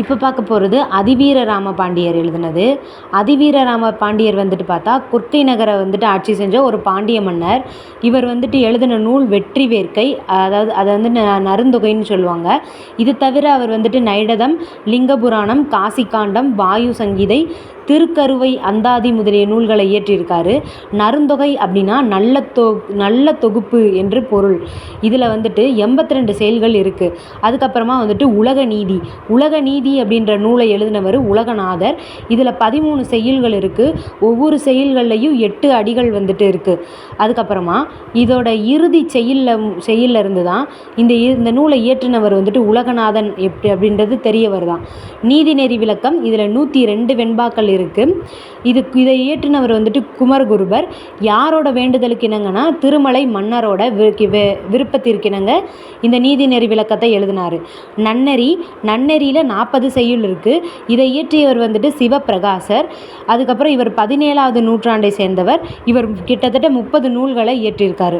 இப்போ பார்க்க போகிறது அதிவீர ராம பாண்டியர் எழுதினது. அதிவீர ராம பாண்டியர் வந்துட்டு பார்த்தா குர்க்கை நகரை வந்துட்டு ஆட்சி செஞ்ச ஒரு பாண்டிய மன்னர். இவர் வந்துட்டு எழுதின நூல் வெற்றி வேர்க்கை அதாவது அதை வந்து ந நருந்தொகைன்னு சொல்லுவாங்க. இது தவிர அவர் வந்துட்டு நைடதம் லிங்க புராணம் காசிகாண்டம் வாயு சங்கீதை திருக்கருவை அந்தாதி முதலிய நூல்களை இயற்றியிருக்காரு. நருந்தொகை அப்படின்னா நல்ல தொ நல்ல தொகுப்பு என்று பொருள். இதில் வந்துட்டு எண்பத்தி ரெண்டு செயல்கள் இருக்குது அதுக்கப்புறமா வந்துட்டு உலக நீதி. உலக நீதி நீதி அப்படின்ற நூலை எழுதினவர் உலகநாதர். இதில் பதிமூணு செய்யுள்கள் இருக்குது ஒவ்வொரு செய்யுள்கள்லையும் எட்டு அடிகள் வந்துட்டு இருக்குது அதுக்கப்புறமா இதோட இறுதி செய்யுளில் செய்யுளில் இருந்து தான் இந்த இந்த நூலை இயற்றினவர் வந்துட்டு உலகநாதன் எப்படி அப்படின்றது தெரிய வருதாம் நீதிநெறி விளக்கம். இதில் நூற்றி ரெண்டு வெண்பாக்கள் இருக்குது இதுக்கு இதை இயற்றினவர் வந்துட்டு குமரகுருபர். யாரோட வேண்டுதலுக்கு இணங்கன்னா திருமலை மன்னரோட வி- விருப்பத்திற்கிணங்க இந்த நீதிநெறி விளக்கத்தை எழுதினார். நன்னெறி நன்னெறியில் நாற்பது செய்யுள் இருக்குது இதை இயற்றியவர் வந்துட்டு சிவப்பிரகாசர். அதுக்கப்புறம் இவர் பதினேழாவது நூற்றாண்டை சேர்ந்தவர். இவர் கிட்டத்தட்ட முப்பது நூல்களை இயற்றியிருக்காரு.